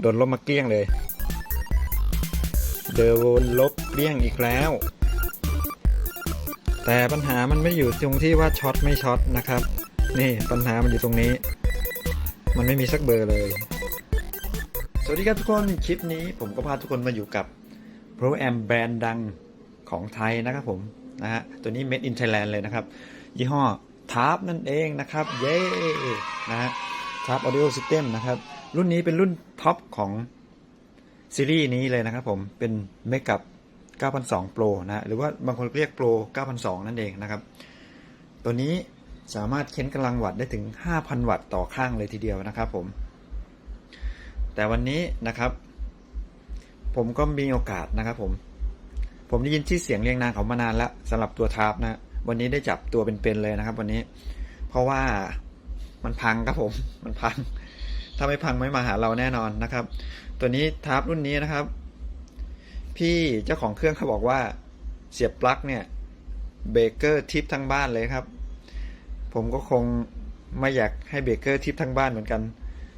โดนลบมาเกลี้ยงเลย เดินลบเกลี้ยงอีกแล้ว แต่ปัญหามันไม่อยู่ตรงที่ว่าช็อตไม่ช็อตนะครับ นี่ปัญหามันอยู่ตรงนี้ มันไม่มีสักเบอร์เลย สวัสดีครับทุกคน คลิปนี้ผมก็พาทุกคนมาอยู่กับ Pro Am แบรนด์ดังของไทยนะครับผมนะฮะตัวนี้ Made in Thailand เลยนะครับ ยี่ห้อทาร์ปนั่นเองนะครับ เย้นะฮะทาร์ป Audio System นะครับ รุ่นนี้เป็นรุ่นท็อปของซีรีส์นี้เลยนะครับผม เป็น m a k e up 9,200 Pro นะฮะหรือว่าบางคนเรียก Pro 9,200นั่นเองนะครับ ตัวนี้สามารถเค้นกำลังวัตต์ได้ถึง 5,000 วัตต์ต่อข้างเลยทีเดียวนะครับผม แต่วันนี้นะครับ ผมก็มีโอกาสนะครับผม ผมได้ยินชื่อเสียงเรียงนามเขามานานแล้วสำหรับตัวทาร์ปนะ วันนี้ได้จับตัวเป็นๆเลยนะครับ วันนี้ เพราะว่ามันพังครับผม มันพัง ถ้าไม่พังไม่มาหาเราแน่นอนนะครับ ตัวนี้ทาร์ปรุ่นนี้นะครับ พี่เจ้าของเครื่องเขาบอกว่าเสียบปลั๊กเนี่ยเบเกอร์ทิปทั้งบ้านเลยครับ ผมก็คงไม่อยากให้เบเกอร์ทิปทั้งบ้านเหมือนกัน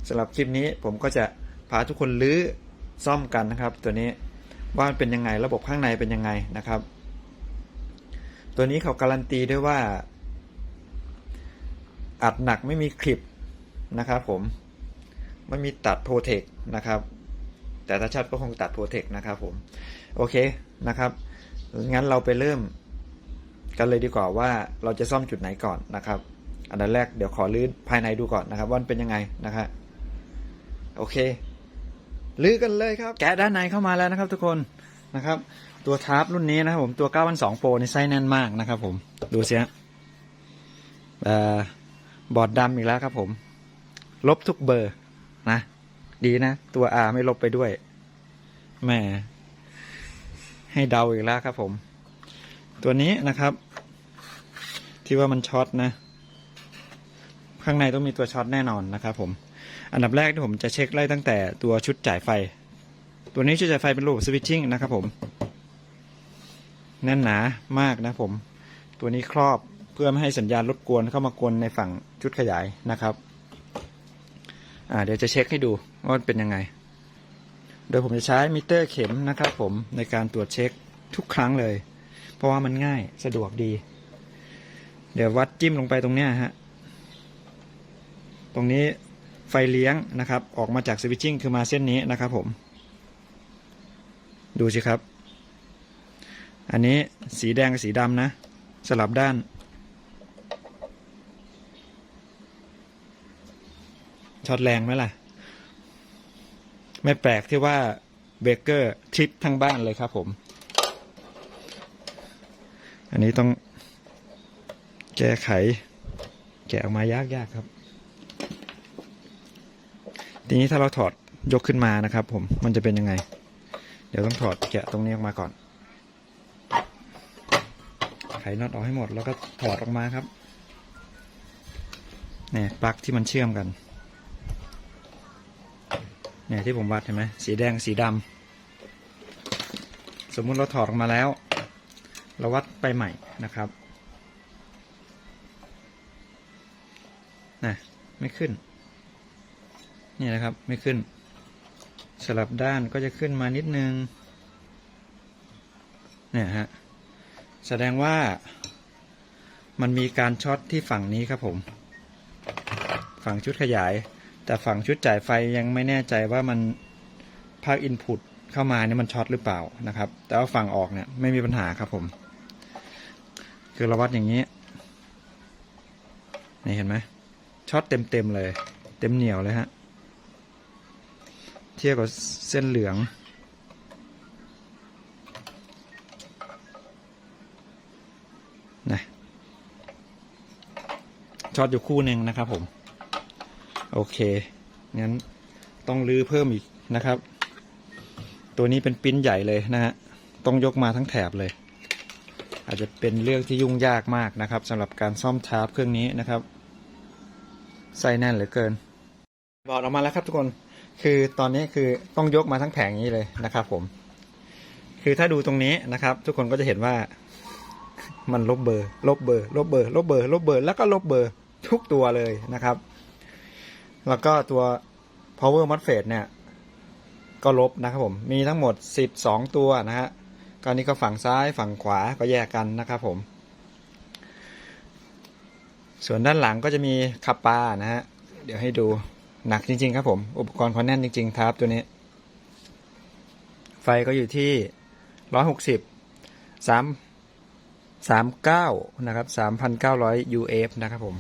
สำหรับคลิปนี้ผมก็จะพาทุกคนลื้อซ่อมกันนะครับ ตัวนี้ว่ามันเป็นยังไงระบบข้างในเป็นยังไงนะครับ ตัวนี้เขาการันตีด้วยว่า อัดหนักไม่มีคลิปนะครับผม ไม่มีตัดโปรเทคนะครับ แต่ถ้าชัดก็คงตัดโปรเทคนะครับผม โอเคนะครับ งั้นเราไปเริ่มกันเลยดีกว่าว่าเราจะซ่อมจุดไหนก่อนนะครับ อันดับแรกเดี๋ยวขอลื้อภายในดูก่อนนะครับว่าเป็นยังไงนะครับโอเคลื้อกันเลยครับ แกะด้านในเข้ามาแล้วนะครับ ทุกคนนะครับ ตัวทาร์ปรุ่นนี้นะครับผมตัว9,200 Pro นี่ไส้แน่นมากนะครับ ผมดูสิฮะเอ่อบอร์ดดำอีกแล้วครับผม ลบทุกเบอร์ นะ ดีนะ ตัว R ไม่ลบไปด้วยแหม่ให้เดาอีกแล้วครับผม ตัวนี้นะครับ ที่ว่ามันช็อตนะ ข้างในต้องมีตัวช็อตแน่นอนนะครับผม อันดับแรกที่ผมจะเช็คไล่ตั้งแต่ตัวชุดจ่ายไฟ ตัวนี้ชุดจ่ายไฟเป็นรูปสวิตชิ่งนะครับผมแน่นหนามากนะผม ตัวนี้ครอบเพื่อไม่ให้สัญญาณรบกวนเข้ามากวนในฝั่งชุดขยายนะครับ อ่าเดี๋ยวจะเช็คให้ดูว่ามันเป็นยังไง โดยผมจะใช้มิเตอร์เข็มนะครับผมในการตรวจเช็คทุกครั้งเลย เพราะว่ามันง่ายสะดวกดี เดี๋ยววัดจิ้มลงไปตรงเนี้ยฮะ ตรงนี้ไฟเลี้ยงนะครับ ออกมาจากสวิตชิ่งคือมาเส้นนี้นะครับผม ดูสิครับ อันนี้สีแดงกับสีดำนะ สลับด้าน ช็อตแรงไหมล่ะ ไม่แปลกที่ว่าเบเกอร์ทริปทั้งบ้านเลยครับผม อันนี้ต้องแก้ไข แกะออกมายากๆครับ ทีนี้ถ้าเราถอดยกขึ้นมานะครับ ผมมันจะเป็นยังไง เดี๋ยวต้องถอดแกะตรงนี้ออกมาก่อน ไขน็อตออกให้หมดแล้วก็ถอดออกมาครับเนี่ยปลั๊กที่มันเชื่อมกัน เนี่ยที่ผมวัดเห็นไหมสีแดงสีดำสมมุติเราถอดออกมาแล้ว เราวัดไปใหม่นะครับนะไม่ขึ้น นี่นะครับไม่ขึ้น สลับด้านก็จะขึ้นมานิดนึงเนี่ยฮะแสดงว่ามันมีการช็อตที่ฝั่งนี้ครับผม ฝั่งชุดขยาย แต่ฝั่งชุดจ่ายไฟยังไม่แน่ใจว่ามันภาคอินพุตเข้ามาเนี่ยมันช็อตหรือเปล่านะครับ แต่ว่าฝั่งออกเนี่ยไม่มีปัญหาครับผม คือเราวัดอย่างนี้ นี่เห็นไหมช็อตเต็มๆเลย เต็มเหนียวเลยฮะ เทียบกับเส้นเหลืองนะช็อตอยู่คู่หนึ่งนะครับผม โอเค งั้นต้องรื้อเพิ่มอีกนะครับ ตัวนี้เป็นปิ้นใหญ่เลยนะฮะ ต้องยกมาทั้งแถบเลย อาจจะเป็นเรื่องที่ยุ่งยากมากนะครับสำหรับการซ่อมทาร์ปเครื่องนี้นะครับไส้แน่นเหลือเกิน บอร์ดออกมาแล้วครับทุกคน คือตอนนี้คือต้องยกมาทั้งแผงนี้เลยนะครับ ผม คือถ้าดูตรงนี้นะครับ ทุกคนก็จะเห็นว่ามันลบเบอร์ ลบเบอร์ ลบเบอร์ ลบเบอร์ ลบเบอร์ แล้วก็ลบเบอร์ทุกตัวเลยนะครับ แล้วก็ตัว power MOSFET เนี่ย ก็ลบนะครับผม มีทั้งหมด 12 ตัวนะฮะก็นี้ก็ฝั่งซ้ายฝั่งขวาก็แยกกันนะครับผม ส่วนด้านหลังก็จะมีคับปานะฮะ เดี๋ยวให้ดูหนักจริง ๆ ครับผม อุปกรณ์เขาแน่นจริง ๆ ครับตัวนี้ ไฟก็อยู่ที่ 160 3 39 นะครับ 3,900 UF นะครับผม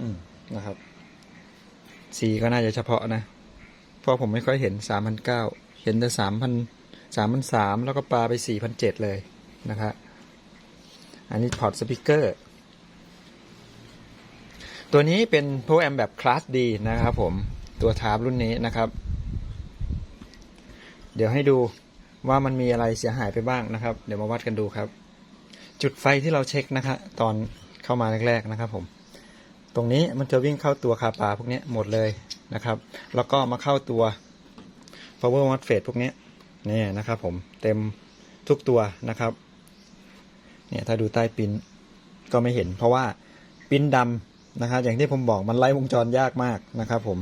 อืม นะครับ สีก็น่าจะเฉพาะนะ เพราะผมไม่ค่อยเห็น3,900เก้าเห็นแต่3,000 3,300แล้วก็ปลาไป4,700เจ็ดเลยนะครับ อันนี้พอร์ตสปีกเกอร์ ตัวนี้เป็นโปรแอมแบบคลาสดีนะครับผมตัวทาร์บรุ่นนี้นะครับ เดี๋ยวให้ดูว่ามันมีอะไรเสียหายไปบ้างนะครับ เดี๋ยวมาวัดกันดูครับ จุดไฟที่เราเช็คนะคะตอนเข้ามาแรกๆนะครับผม ตรงนี้มันจะวิ่งเข้าตัวคาปาพวกนี้หมดเลยนะครับ แล้วก็มาเข้าตัว power MOSFET พวกนี้นี่นะครับผมเต็มทุกตัวนะครับเนี่ยถ้าดูใต้ปิ้นก็ไม่เห็น เพราะว่าปิ้นดำนะครับ อย่างที่ผมบอกมันไล่วงจรยากมากนะครับผม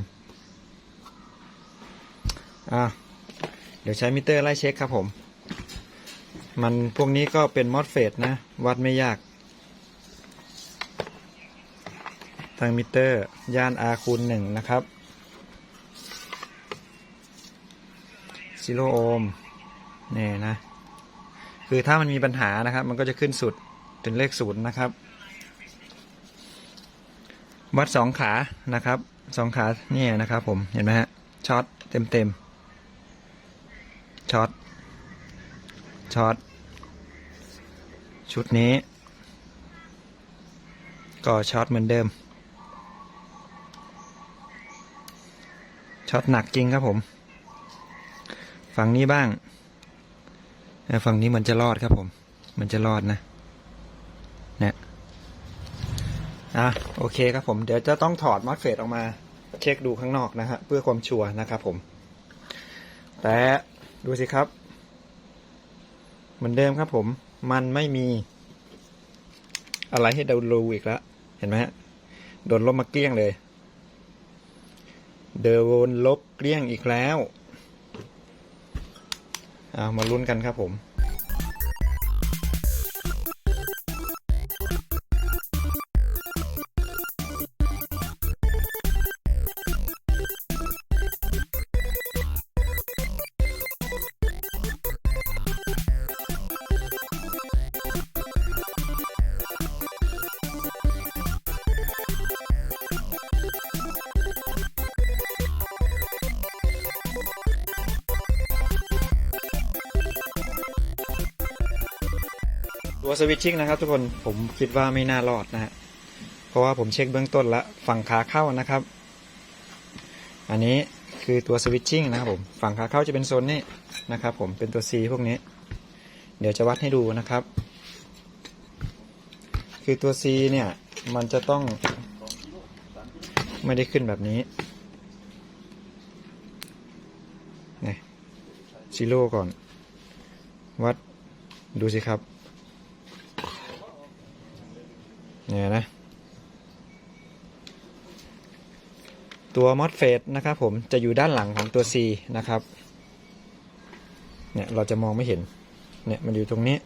อะเดี๋ยวใช้มิเตอร์ไล่เช็คครับผม มันพวกนี้ก็เป็นมอสเฟตนะ วัดไม่ยาก ทางมิเตอร์ ย่าน R คูณหนึ่งนะครับซิโลโอห์มนี่นะ คือถ้ามันมีปัญหานะครับ มันก็จะขึ้นสุดถึงเลขศูนย์นะครับ วัดสองขานะครับสองขาเนี่ยนะครับ ผมเห็นไหมฮะช็อตเต็มเต็มช็อตช็อตชุดนี้ ก็ช็อตเหมือนเดิม ช็อตหนักจริงครับผม ฝั่งนี้บ้างฝั่งนี้มันจะรอดครับผม มันจะรอดนะเนี่ยอะโอเคครับผมเดี๋ยวจะต้องถอดมอสเฟตออกมา เช็คดูข้างนอกนะฮะเพื่อความชัวร์นะครับผม แต่ดูสิครับ เหมือนเดิมครับผม มันไม่มีอะไรให้เราดูอีกแล้ว เห็นไหมฮะโดนลบมาเกลี้ยงเลย เดินลบเกลี้ยงอีกแล้วเอามาลุ้นกันครับผม วสวิตชิ่งนะครับ ทุกคนผมคิดว่าไม่น่ารอดนะฮะเพราะว่าผมเช็คเบื้องต้นแล้วฝั่งขาเข้านะครับ อันนี้คือตัวสวิตชิ่งนะครับผมฝั่งขาเข้าจะเป็นโซนนี้นะครับผมเป็นตัว C พวกนี้ เดี๋ยวจะวัดให้ดูนะครับ คือตัว C เนี่ยมันจะต้องไม่ได้ขึ้นแบบนี้นี่ซีโร่ก่อน วัดดูสิครับ เนี่ยนะ ตัวมอสเฟตนะครับผมจะอยู่ด้านหลังของตัว C นะครับ เนี่ยเราจะมองไม่เห็น เนี่ยมันอยู่ตรงนี้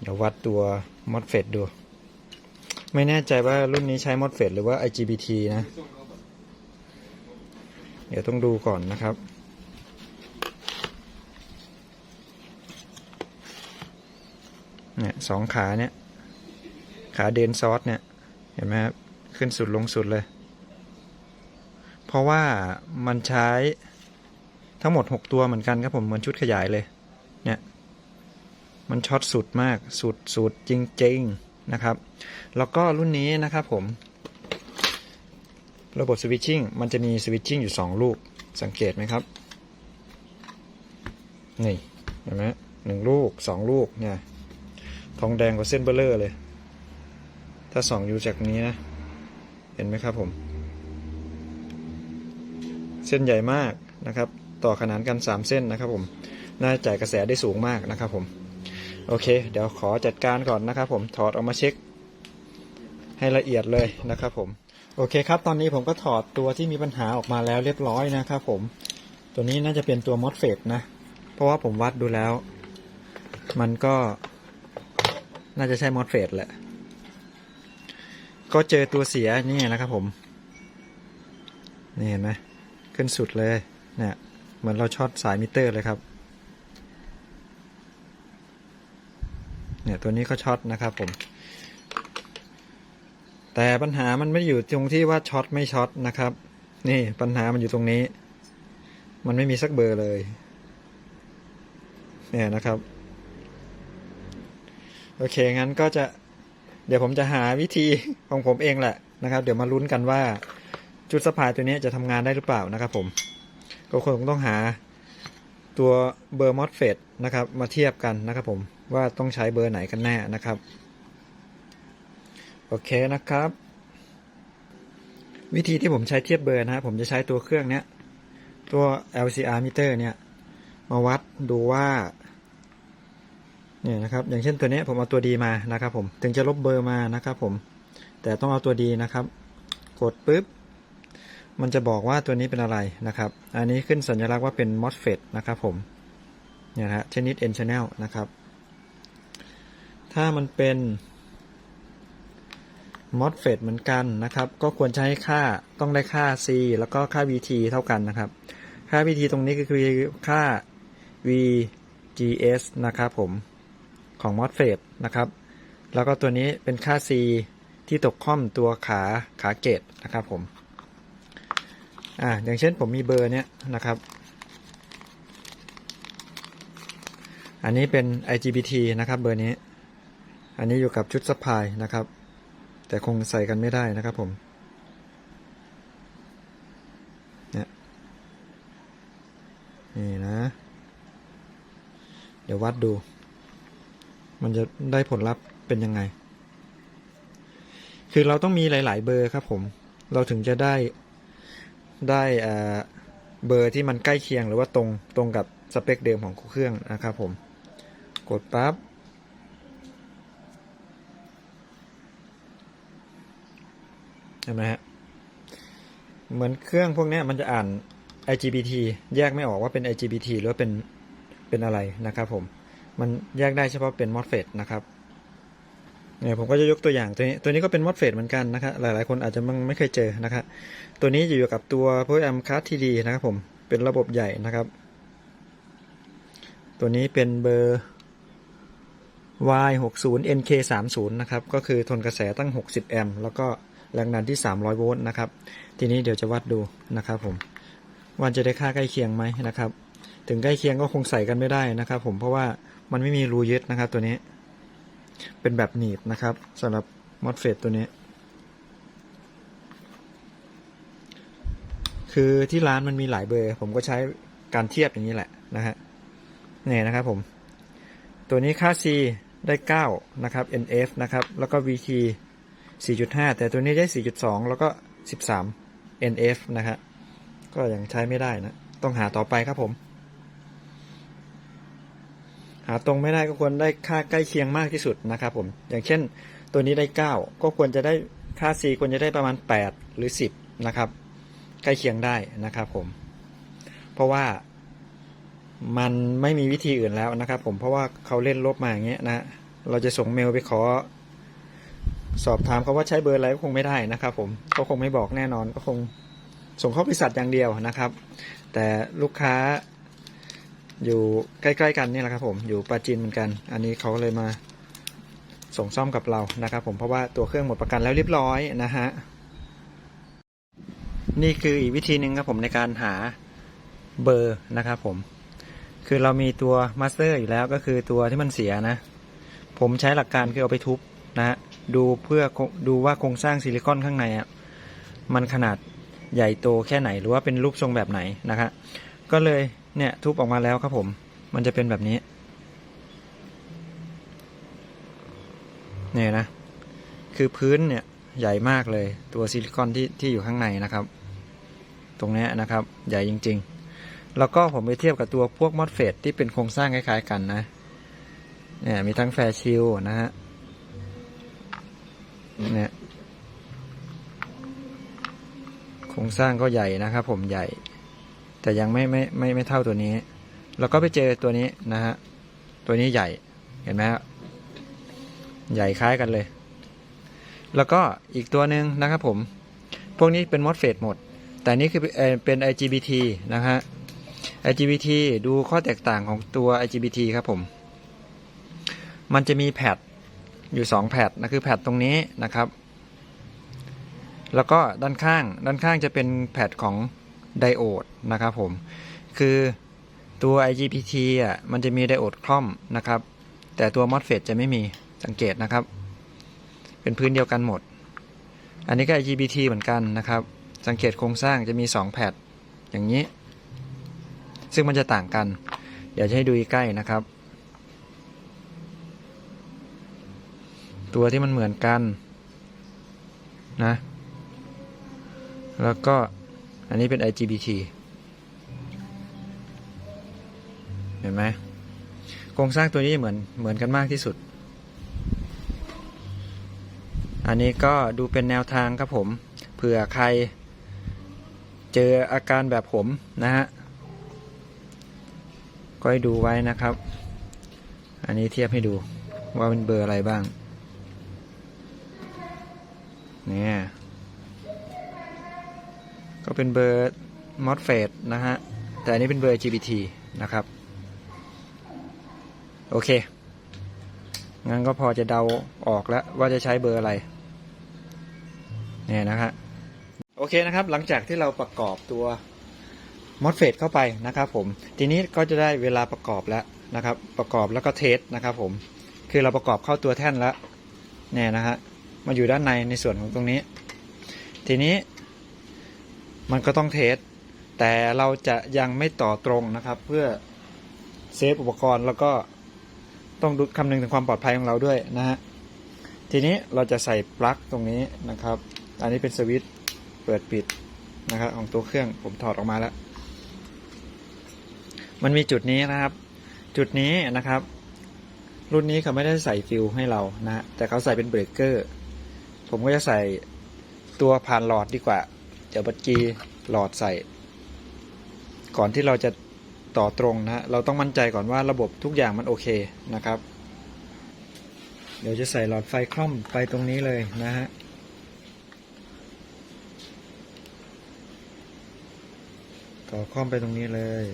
เดี๋ยววัดตัวมอสเฟตดู ไม่แน่ใจว่ารุ่นนี้ใช้มอสเฟตหรือว่า IGBT นะ เดี๋ยวต้องดูก่อนนะครับ เนี่ยสองขาเนี่ย ขาเดนซอสเนี่ย เห็นไหมครับ ขึ้นสุดลงสุดเลย เพราะว่ามันใช้ทั้งหมด 6 ตัวเหมือนกันครับผมเหมือนชุดขยายเลย เนี่ย มันช็อตสุดมากสุดสุดจริง ๆนะครับ แล้วก็รุ่นนี้นะครับผม ระบบสวิตชิ่งมันจะมีสวิตชิ่งอยู่ 2 ลูกสังเกตไหมครับ นี่ เห็นไหมหนึ่งลูกสองลูกเนี่ย ทองแดงกว่าเส้นเบลเลอร์เลย ถ้าส่องอยู่จากนี้นะ เห็นไหมครับผม เส้นใหญ่มากนะครับ ต่อขนานกัน 3 เส้นนะครับผม น่าจ่ายกระแสได้สูงมากนะครับผม โอเค เดี๋ยวขอจัดการก่อนนะครับผม ถอดออกมาเช็ค ให้ละเอียดเลยนะครับผม โอเคครับ ตอนนี้ผมก็ถอดตัวที่มีปัญหาออกมาแล้วเรียบร้อยนะครับผม ตัวนี้น่าจะเป็นตัวมอสเฟตนะ เพราะว่าผมวัดดูแล้ว มันก็ น่าจะใช่มอสเฟตแหละ ก็เจอตัวเสียนี่นะครับผม นี่เห็นไหมขึ้นสุดเลยเนี่ยเหมือนเราช็อตสายมิเตอร์เลยครับ เนี่ยตัวนี้ก็ช็อตนะครับผม แต่ปัญหามันไม่อยู่ตรงที่ว่าช็อตไม่ช็อตนะครับ นี่ปัญหามันอยู่ตรงนี้ มันไม่มีสักเบอร์เลย เนี่ยนะครับ โอเคงั้นก็จะเดี๋ยวผมจะหาวิธีของผมเองแหละนะครับ เดี๋ยวมาลุ้นกันว่าจุดสะพายตัวนี้จะทำงานได้หรือเปล่านะครับ ผมก็คงต้องหาตัวเบอร์มอสเฟตนะครับ มาเทียบกันนะครับ ผมว่าต้องใช้เบอร์ไหนกันแน่นะครับ โอเคนะครับ วิธีที่ผมใช้เทียบเบอร์นะฮะผมจะใช้ตัวเครื่องเนี้ยตัว LCR meter เนี่ยมาวัดดูว่า เนี่ยนะครับอย่างเช่นตัวนี้ผมเอาตัวดีมานะครับผมถึงจะลบเบอร์มานะครับผมแต่ต้องเอาตัวดีนะครับ กดปุ๊บมันจะบอกว่าตัวนี้เป็นอะไรนะครับ อันนี้ขึ้นสัญลักษณ์ว่าเป็น MOSFET นะครับผมเนี่ยนะชนิด N channel นะครับ ถ้ามันเป็น MOSFET เหมือนกันนะครับ ก็ควรให้ค่าต้องได้ค่า C แล้วก็ค่า VT เท่ากันนะครับ ค่า VT ตรงนี้ก็คือค่า VGS นะครับผม ของ MOSFET นะครับ แล้วก็ตัวนี้เป็นค่า C ที่ตกค่อมตัวขาขาเกตนะครับผม อ่า อย่างเช่นผมมีเบอร์เนี้ยนะครับ อันนี้เป็น IGBT นะครับเบอร์นี้ อันนี้อยู่กับชุดซัพพลายนะครับ แต่คงใส่กันไม่ได้นะครับผมเนี่ยนี่นะ เดี๋ยววัดดู มันจะได้ผลลัพธ์เป็นยังไง คือเราต้องมีหลาย ๆ เบอร์ครับผม เราถึงจะได้ได้เบอร์ที่มันใกล้เคียงหรือว่าตรงตรงกับสเปคเดิมของเครื่องนะครับผม กดปั๊บเห็นไหมฮะ เหมือนเครื่องพวกนี้มันจะอ่าน IGBT แยกไม่ออกว่าเป็น IGBT หรือว่าเป็นเป็นอะไรนะครับผม มันแยกได้เฉพาะเป็น MOSFET นะครับเนี่ยผมก็จะยกตัวอย่างตัวนี้ตัวนี้ก็เป็น MOSFET เหมือนกันนะครับหลายๆ คนอาจจะมันไม่เคยเจอนะครับตัวนี้จะอยู่กับตัว Power Amp Card TD นะครับผมเป็นระบบใหญ่นะครับ ตัวนี้เป็นเบอร์ Y60NK30 นะครับก็คือทนกระแสตั้ง 60 แอมป์แล้วก็แรงดันที่ 300 โวลต์นะครับ ทีนี้เดี๋ยวจะวัดดูนะครับผมว่าจะได้ค่าใกล้เคียงไหมนะครับ ถึงใกล้เคียงก็คงใส่กันไม่ได้นะครับ ผมเพราะว่ามันไม่มีรูยึดนะครับ ตัวนี้ เป็นแบบหนีบนะครับสำหรับมอสเฟตตัวนี้ คือที่ร้านมันมีหลายเบอร์ ผมก็ใช้การเทียบอย่างนี้แหละนะฮะเนี่ยนะครับผม ตัวนี้ค่า C ได้ 9 นะครับ NF นะครับ แล้วก็ VT 4.5 แต่ตัวนี้ได้ 4.2 แล้วก็ 13 NF นะฮะก็ยังใช้ไม่ได้นะ ต้องหาต่อไปครับผม หาตรงไม่ได้ก็ควรได้ค่าใกล้เคียงมากที่สุดนะครับผมอย่างเช่น ตัวนี้ได้ 9 ก็ควรจะได้ค่า C ควรจะได้ประมาณ 8 หรือ 10 นะครับ ใกล้เคียงได้นะครับผม เพราะว่ามันไม่มีวิธีอื่นแล้วนะครับ ผมเพราะว่าเขาเล่นลบมาอย่างเงี้ยนะเราจะส่งเมลไปขอ สอบถามเขาว่าใช้เบอร์อะไรก็คงไม่ได้นะครับผมเขาคงไม่บอกแน่นอนก็คงส่งเข้าบริษัทอย่างเดียวนะครับ แต่ลูกค้า อยู่ใกล้ ๆ กันนี่แหละครับผมอยู่ปราจีนเหมือนกัน อันนี้เขาเลยมาส่งซ่อมกับเรานะครับผมเพราะว่าตัวเครื่องหมดประกันแล้วเรียบร้อยนะฮะนี่คืออีกวิธีหนึ่งครับผมในการหาเบอร์นะครับผม คือเรามีตัวมาสเตอร์อยู่แล้วก็คือตัวที่มันเสียนะ ผมใช้หลักการคือเอาไปทุบนะฮะดูเพื่อดูว่าโครงสร้างซิลิคอนข้างในอะมันขนาดใหญ่โตแค่ไหนหรือว่าเป็นรูปทรงแบบไหนนะครับก็เลย เนี่ยทุบออกมาแล้วครับผม มันจะเป็นแบบนี้ เนี่ยนะ คือพื้นเนี่ยใหญ่มากเลย ตัวซิลิคอนที่ที่อยู่ข้างในนะครับ ตรงนี้นะครับ ใหญ่จริง ๆ แล้วก็ผมไปเทียบกับตัวพวกมอสเฟตที่เป็นโครงสร้างคล้ายๆกันนะ เนี่ยมีทั้งแฟชิลนะฮะ เนี่ย โครงสร้างก็ใหญ่นะครับผมใหญ่ แต่ยังไม่ไม่ไม่ไม่เท่าตัวนี้แล้วก็ไปเจอตัวนี้นะฮะ ตัวนี้ใหญ่ เห็นไหมฮะ ใหญ่คล้ายกันเลย แล้วก็อีกตัวหนึ่งนะครับผม พวกนี้เป็นมอสเฟตหมด แต่นี่คือเออเป็น IGBT นะฮะ IGBT ดูข้อแตกต่างของตัว IGBT ครับผม มันจะมีแพดอยู่ 2 แพดนะคือแพดตรงนี้นะครับ แล้วก็ด้านข้าง ด้านข้างจะเป็นแพดของ ไดโอดนะครับผม คือตัว IGBT อะมันจะมีไดโอดคล่อมนะครับ แต่ตัว MOSFET จะไม่มีสังเกตนะครับ เป็นพื้นเดียวกันหมด อันนี้ก็ IGBT เหมือนกันนะครับ สังเกตโครงสร้างจะมี 2แพดอย่างนี้ ซึ่งมันจะต่างกัน เดี๋ยวจะให้ดูใกล้นะครับ ตัวที่มันเหมือนกันนะ แล้วก็ อันนี้เป็น IGBT เห็นไหมโครงสร้างตัวนี้เหมือนเหมือนกันมากที่สุด อันนี้ก็ดูเป็นแนวทางครับผม เผื่อใครเจออาการแบบผมนะฮะ ก็ให้ดูไว้นะครับ อันนี้เทียบให้ดูว่าเป็นเบอร์อะไรบ้าง เนี่ย ก็เป็นเบอร์ MOSFET นะฮะ แต่อันนี้เป็นเบอร์ GBT นะครับ โอเค งั้นก็พอจะเดาออกแล้วว่าจะใช้เบอร์อะไร เนี่ยนะฮะ โอเคนะครับ หลังจากที่เราประกอบตัว MOSFET เข้าไปนะครับผม ทีนี้ก็จะได้เวลาประกอบแล้วนะครับ ประกอบแล้วก็เทสนะครับผม คือเราประกอบเข้าตัวแท่นแล้วเนี่ยนะฮะ มาอยู่ด้านในในส่วนของตรงนี้ ทีนี้ มันก็ต้องเทส แต่เราจะยังไม่ต่อตรงนะครับ เพื่อเซฟอุปกรณ์แล้วก็ต้องดูคำนึงถึงความปลอดภัยของเราด้วยนะฮะ ทีนี้เราจะใส่ปลั๊กตรงนี้นะครับ อันนี้เป็นสวิตช์เปิดปิดนะครับของตัวเครื่องผมถอดออกมาแล้ว มันมีจุดนี้นะครับ จุดนี้นะครับ รุ่นนี้เขาไม่ได้ใส่ฟิวให้เรานะฮะแต่เขาใส่เป็นเบรกเกอร์ ผมก็จะใส่ตัวผ่านหลอดดีกว่า เดี๋ยวบัดกีหลอดใส่ ก่อนที่เราจะต่อตรงนะฮะเราต้องมั่นใจก่อนว่าระบบทุกอย่างมันโอเคนะครับ เดี๋ยวจะใส่หลอดไฟคล่อมไปตรงนี้เลยนะฮะต่อคล่อมไปตรงนี้เลย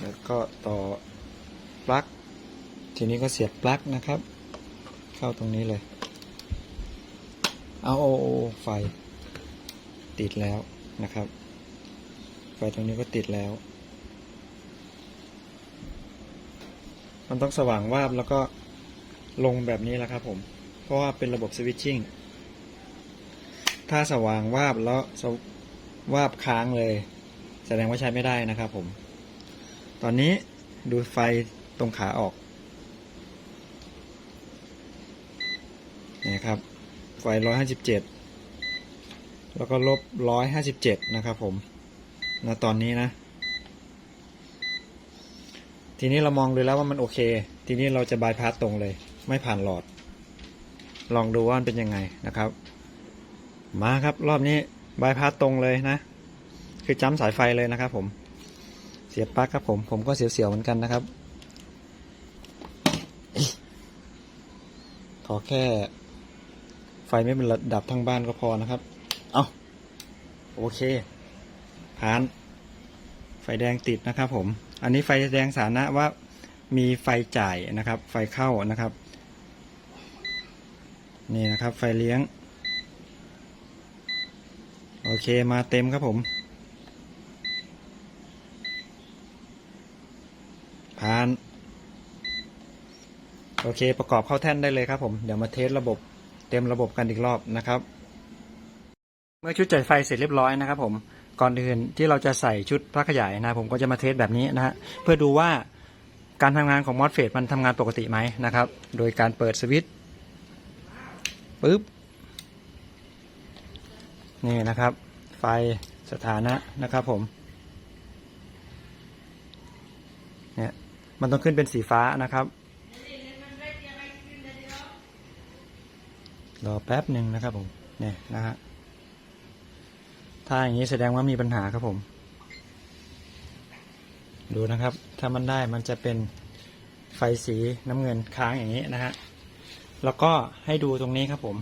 แล้วก็ต่อปลั๊ก ทีนี้ก็เสียบปลั๊กนะครับ เข้าตรงนี้เลย เอาโอโอไฟ ติดแล้วนะครับ ไฟตรงนี้ก็ติดแล้ว มันต้องสว่างวาบแล้วก็ลงแบบนี้แหละครับผม เพราะว่าเป็นระบบสวิตชิ่ง ถ้าสว่างวาบแล้วสวาบค้างเลย แสดงว่าใช้ไม่ได้นะครับผม ตอนนี้ดูไฟตรงขาออก ครับ ไฟร้อยห้าสิบเจ็ดแล้วก็ลบร้อยห้าสิบเจ็ดนะครับผมณตอนนี้นะ ทีนี้เรามองดูแล้วว่ามันโอเค ทีนี้เราจะบายพาสตรงเลย ไม่ผ่านหลอด ลองดูว่ามันเป็นยังไงนะครับ มาครับรอบนี้บายพาสตรงเลยนะ คือจ้ำสายไฟเลยนะครับ ผม เสียบปลั๊กครับผม ผมก็เสียวๆเหมือนกันนะครับ ขอแค่ ไฟไม่เป็นระดับทั้งบ้านก็พอนะครับ เอาโอเคผ่าน ไฟแดงติดนะครับ ผม อันนี้ไฟแดงสานะว่ามีไฟจ่ายนะครับ ไฟเข้านะครับ นี่นะครับ ไฟเลี้ยง โอเคมาเต็มครับผม ผ่าน โอเคประกอบเข้าแท่นได้เลยครับผม เดี๋ยวมาเทสระบบ ต็มระบบกันอีกรอบนะครับ เมื่อชุดจ่ายไฟเสร็จเรียบร้อยนะครับ ผมก่อนอื่นที่เราจะใส่ชุดพระขยายนะผมก็จะมาเทสแบบนี้นะฮะเพื่อดูว่าการทำงานของมอสเฟตมันทำงานปกติไหมนะครับ โดยการเปิดสวิตช์ปึ๊บนี่นะครับ ไฟสถานะนะครับผมเนี่ยมันต้องขึ้นเป็นสีฟ้านะครับ รอแป๊บหนึ่งนะครับผมเนี่ยนะฮะถ้าอย่างนี้แสดงว่ามีปัญหาครับผม ดูนะครับ ถ้ามันได้มันจะเป็นไฟสีน้ำเงินค้างอย่างนี้นะฮะแล้วก็ให้ดูตรงนี้ครับผม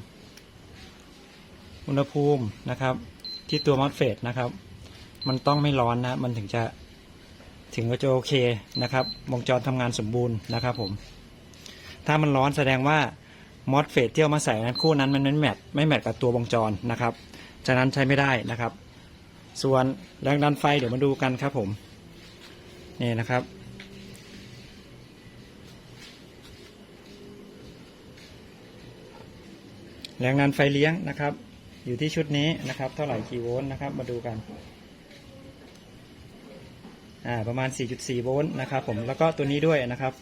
อุณหภูมินะครับ ที่ตัวมอสเฟตนะครับ มันต้องไม่ร้อนนะ มันถึงจะถึงก็จะโอเคนะครับ วงจรทำงานสมบูรณ์นะครับผม ถ้ามันร้อนแสดงว่า มอสเฟตที่เอามาใส่นั้นคู่นั้นมันไม่แมทไม่แมทกับตัววงจรนะครับ ฉะนั้นใช้ไม่ได้นะครับ ส่วนแรงดันไฟเดี๋ยวมาดูกันครับผมนี่นะครับแรงดันไฟเลี้ยงนะครับ อยู่ที่ชุดนี้นะครับ เท่าไหร่กี่โวลต์นะครับ มาดูกันอ่าประมาณ 4.4 โวลต์นะครับผมแล้วก็ตัวนี้ด้วยนะครับ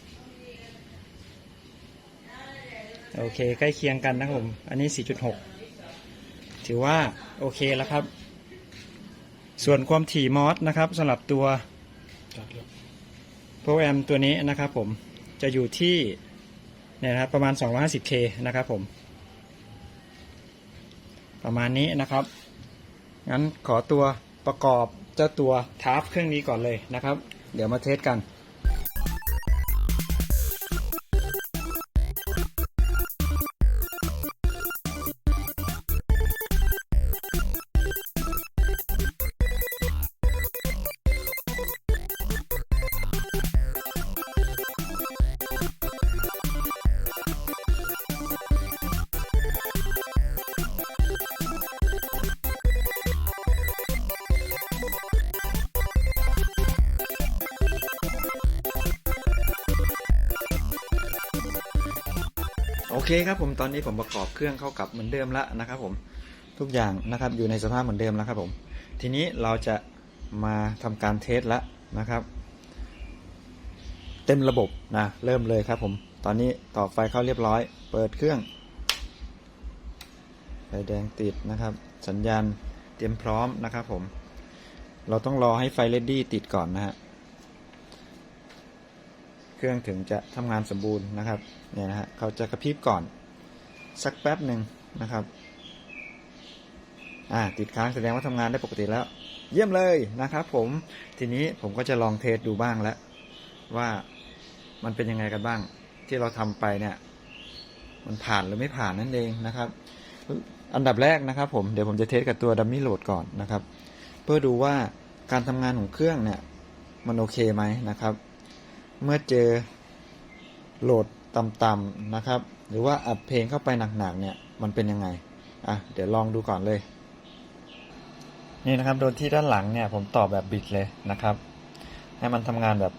โอเค ใกล้เคียงกันนะครับผม อันนี้ 4.6 ถือว่าโอเคแล้วครับ ส่วนความถี่มอสนะครับสำหรับตัวโปรแอมตัวนี้นะครับผมจะอยู่ที่เนี่ยนะครับประมาณ 250K นะครับผม ประมาณนี้นะครับ งั้นขอตัวประกอบเจ้าตัวทาร์ฟเครื่องนี้ก่อนเลยนะครับ เดี๋ยวมาเทสกัน เคครับผมตอนนี้ผมประกอบเครื่องเข้ากับเหมือนเดิมแล้วนะครับผมทุกอย่างนะครับอยู่ในสภาพเหมือนเดิมแล้วครับผม ทีนี้เราจะมาทำการเทสแล้วนะครับ เต็มระบบนะเริ่มเลยครับผมตอนนี้ต่อไฟเข้าเรียบร้อย เปิดเครื่องไฟแดงติดนะครับ สัญญาณเตรียมพร้อมนะครับผม เราต้องรอให้ไฟเลดดี้ติดก่อนนะฮะ เครื่องถึงจะทำงานสมบูรณ์นะครับเนี่ยนะฮะเขาจะกระพริบก่อนสักแป๊บหนึ่งนะครับอ่าติดค้างแสดงว่าทำงานได้ปกติแล้ว เยี่ยมเลยนะครับ ผมทีนี้ผมก็จะลองเทสดูบ้างแล้ว ว่ามันเป็นยังไงกันบ้าง ที่เราทำไปเนี่ย มันผ่านหรือไม่ผ่านนั่นเองนะครับ อันดับแรกนะครับ ผมเดี๋ยวผมจะเทสกับตัวดัมมี่โหลดก่อนนะครับ เพื่อดูว่าการทำงานของเครื่องเนี่ย มันโอเคไหมนะครับ เมื่อเจอโหลดต่ำๆนะครับ หรือว่าอัดเพลงเข้าไปหนักๆเนี่ยมันเป็นยังไงอะเดี๋ยวลองดูก่อนเลย นี่นะครับโดนที่ด้านหลังเนี่ยผมต่อแบบบิดเลยนะครับ ให้มันทำงานแบบ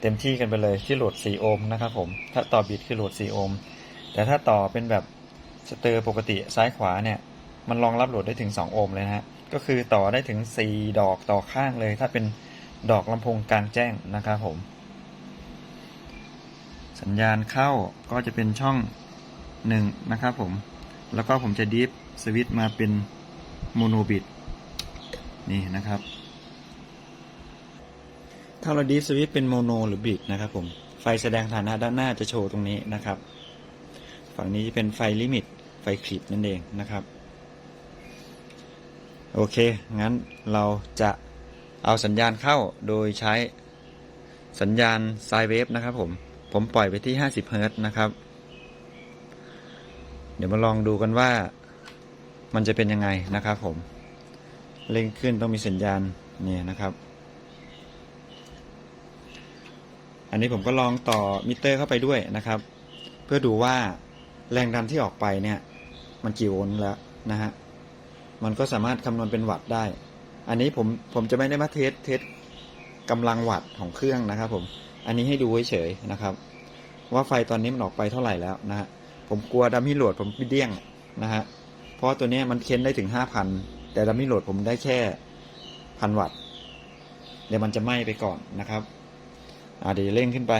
เต็มที่กันไปเลยที่โหลด 4 โอห์มนะครับผมถ้าต่อบิดคือโหลด 4 โอห์มแต่ถ้าต่อเป็นแบบสเตอร์ปกติซ้ายขวาเนี่ยมันรองรับโหลดได้ถึง 2 โอห์มเลยนะฮะก็คือต่อได้ถึง 4 ดอกต่อข้างเลย ถ้าเป็นดอกลำโพงกลางแจ้งนะครับผม สัญญาณเข้าก็จะเป็นช่องหนึ่งนะครับผม แล้วก็ผมจะดิฟสวิตมาเป็นโมโนบิตนี่นะครับ ถ้าเราดิฟสวิตเป็นโมโนหรือบิตนะครับผม ไฟแสดงฐานะด้านหน้าจะโชว์ตรงนี้นะครับ ฝั่งนี้จะเป็นไฟลิมิต ไฟคลิปนั่นเองนะครับ โอเค งั้นเราจะเอาสัญญาณเข้าโดยใช้สัญญาณไซเวฟนะครับผม ผมปล่อยไปที่ 50เฮิรต์นะครับ เดี๋ยวมาลองดูกันว่ามันจะเป็นยังไงนะครับผม เร่งขึ้นต้องมีสัญญาณนี่นะครับ อันนี้ผมก็ลองต่อมิเตอร์เข้าไปด้วยนะครับ เพื่อดูว่าแรงดันที่ออกไปเนี่ย มันกี่โวลต์แล้วนะฮะ มันก็สามารถคำนวณเป็นวัตต์ได้ อันนี้ผมผมจะไม่ได้มาเทสเทสกำลังวัตต์ของเครื่องนะครับผม อันนี้ให้ดูเฉยๆนะครับ ว่าไฟตอนนี้มันออกไปเท่าไหร่แล้วนะฮะผมกลัวดัมมี่โหลดผมเดี้ยงนะฮะเพราะตัวนี้มันเค้นได้ถึงห้าพันแต่ดัมมี่โหลดผมได้แค่พันวัตต์เดี๋ยวมันจะไหม้ไปก่อนนะครับอาเดี๋ยวเร่งขึ้นไป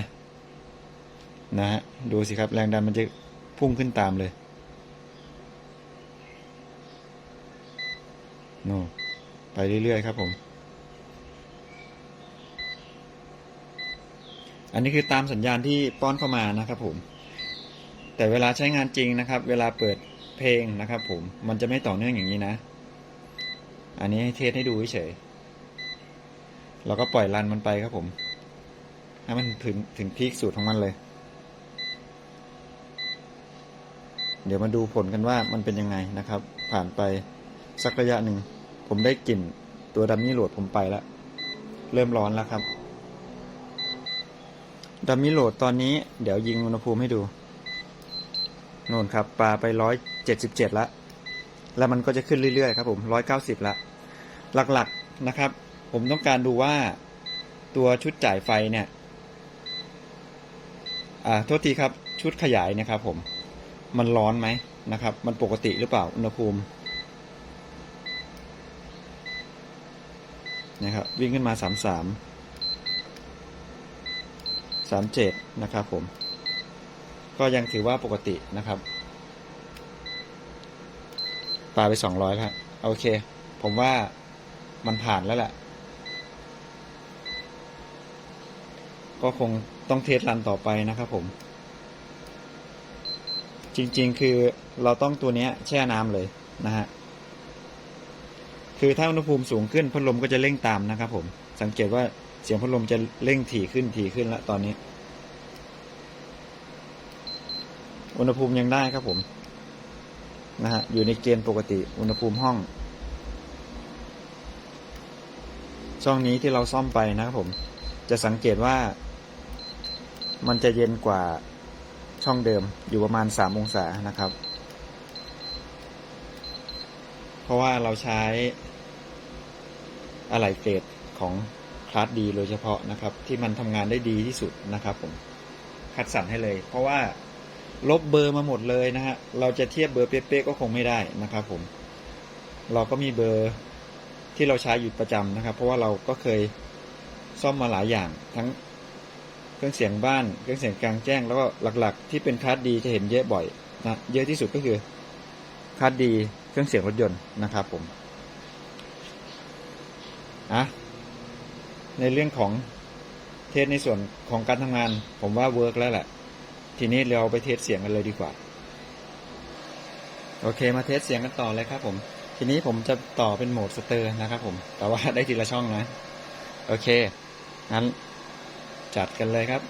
นะฮะดูสิครับแรงดันมันจะพุ่งขึ้นตามเลยโน่ไปเรื่อยๆครับผม อันนี้คือตามสัญญาณที่ป้อนเข้ามานะครับผม แต่เวลาใช้งานจริงนะครับ เวลาเปิดเพลงนะครับ ผมมันจะไม่ต่อเนื่องอย่างนี้นะ อันนี้ให้เทสให้ดูเฉยเราก็ปล่อยรันมันไปครับผม ให้มันถึงถึงพีคสุดของมันเลย เดี๋ยวมาดูผลกันว่ามันเป็นยังไงนะครับ ผ่านไปสักระยะหนึ่ง ผมได้กลิ่นตัวดัมมี่โหลดผมไปแล้ว เริ่มร้อนแล้วครับ ดัมมี่โหลดตอนนี้เดี๋ยวยิงอุณหภูมิให้ดูโน่นครับปลาไปร้อยเจ็ดสิบเจ็ดละ แล้วมันก็จะขึ้นเรื่อยๆครับผมร้อยเก้าสิบละ หลักๆนะครับ ผมต้องการดูว่าตัวชุดจ่ายไฟเนี่ย อ่า โทษทีครับ ชุดขยายนะครับผม มันร้อนไหมนะครับ มันปกติหรือเปล่า อุณหภูมิ นะครับ วิ่งขึ้นมาสามสาม สามเจ็ดนะครับผม ก็ยังถือว่าปกตินะครับปลาไปสองร้อยแล้วโอเค ผมว่ามันผ่านแล้วแหละ ก็คงต้องเทสรันต่อไปนะครับผม จริงๆคือเราต้องตัวนี้แช่น้ำเลยนะฮะ คือถ้าอุณหภูมิสูงขึ้นพัดลมก็จะเร่งตามนะครับผม สังเกตว่า เสียงพัดลมจะเร่งถี่ขึ้นถี่ขึ้นแล้วตอนนี้ อุณหภูมิยังได้ครับผม นะฮะ อยู่ในเกณฑ์ปกติ อุณหภูมิห้อง ช่องนี้ที่เราซ่อมไปนะครับผม จะสังเกตว่า มันจะเย็นกว่าช่องเดิม อยู่ประมาณ 3 องศานะครับ เพราะว่าเราใช้อะไหล่เกรดของ คลาสดีโดยเฉพาะนะครับ ที่มันทำงานได้ดีที่สุดนะครับผมคัดสรรให้เลย เพราะว่าลบเบอร์มาหมดเลยนะฮะเราจะเทียบเบอร์เป๊ะๆก็คงไม่ได้นะครับผมเราก็มีเบอร์ที่เราใช้อยู่ประจำนะครับ เพราะว่าเราก็เคยซ่อมมาหลายอย่างทั้งเครื่องเสียงบ้านเครื่องเสียงกลางแจ้ง แล้วก็หลักๆ ที่เป็นคลาสดีจะเห็นเยอะบ่อยนะเยอะที่สุดก็คือคลาสดีเครื่องเสียงรถยนต์นะครับผมอะ ในเรื่องของเทสในส่วนของการทำงาน ผมว่าเวิร์กแล้วแหละทีนี้เราไปเทสเสียงกันเลยดีกว่า โอเคมาเทสเสียงกันต่อเลยครับ ผม ทีนี้ผมจะต่อเป็นโหมดสเตอร์นะครับ ผม แต่ว่าได้ทีละช่องนะ โอเคงั้นจัดกันเลยครับ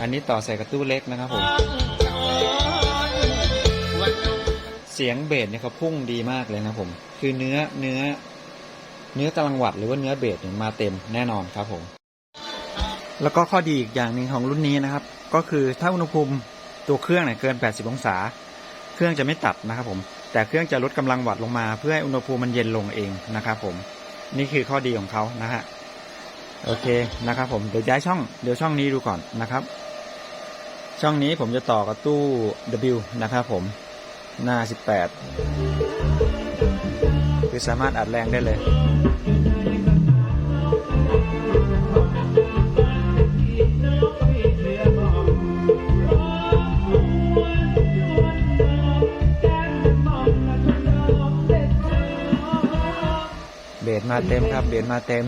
อันนี้ต่อใส่กระตู้เล็กนะครับผม เสียงเบสเนี่ยเขาพุ่งดีมากเลยนะผม คือเนื้อเนื้อ เนื้อกำลังวัดหรือว่าเนื้อเบสเนี่ยมาเต็มแน่นอนครับผมแล้วก็ข้อดีอีกอย่างหนึ่งของรุ่นนี้นะครับ ก็คือถ้าอุณหภูมิตัวเครื่องเนี่ยเกิน 80 องศา เครื่องจะไม่ตัดนะครับผม แต่เครื่องจะลดกำลังวัดลงมาเพื่อให้อุณหภูมิมันเย็นลงเองนะครับผม นี่คือข้อดีของเขานะฮะ โอเคนะครับผมเดี๋ยวย้ายช่องเดี๋ยวช่องนี้ดูก่อนนะครับ ช่องนี้ผมจะต่อกับตู้ W นะครับผม หน้า 18 คือสามารถอัดแรงได้เลยเบสมาเต็มครับเบสมาเต็ม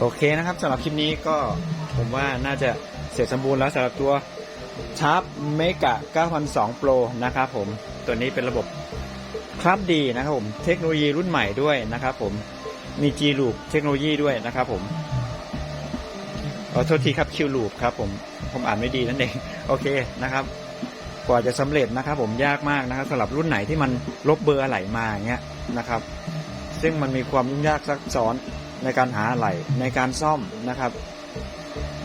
โอเคนะครับสำหรับคลิปนี้ก็ผมว่าน่าจะ ร็จสมบูรณ์แล้วสำหรับตัวชาร์ปเมกะ9002 Pro นะครับผม ตัวนี้เป็นระบบคลับดีนะครับผม เทคโนโลยีรุ่นใหม่ด้วยนะครับผม มี G Loop เทคโนโลยีด้วยนะครับผมขอโทษทีครับ Q Loop ครับผม ผมอ่านไม่ดีนั่นเอง โอเคนะครับ กว่าจะสำเร็จนะครับผมยากมากนะครับสำหรับรุ่นไหนที่มันลบเบอร์อะไหล่มาอย่างเงี้ยนะครับ ซึ่งมันมีความยุ่งยากซับซ้อนในการหาอะไหล่ในการซ่อมนะครับ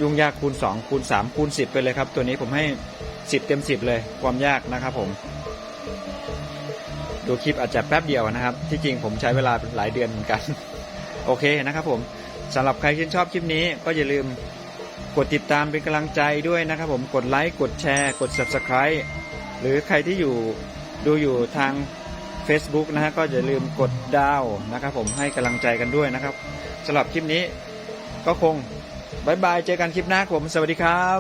ยุ่งยากคูณ 2 คูณ 3 คูณ 10 ไปเลยครับ ตัวนี้ผมให้ 10 เต็ม 10 เลยความยากนะครับผม ดูคลิปอาจจะแป๊บเดียวนะครับ ที่จริงผมใช้เวลาหลายเดือนเหมือนกัน โอเคนะครับผมสำหรับใครที่ชอบคลิปนี้ก็อย่าลืมกดติดตามเป็นกำลังใจด้วยนะครับผมกดไลค์กดแชร์ กด Subscribe หรือใครที่อยู่ดูอยู่ทาง Facebook นะฮะก็อย่าลืมกดดาวนะครับผมให้กำลังใจกันด้วยนะครับสำหรับคลิปนี้ก็คง บายบาย เจอกันคลิปหน้าผม สวัสดีครับ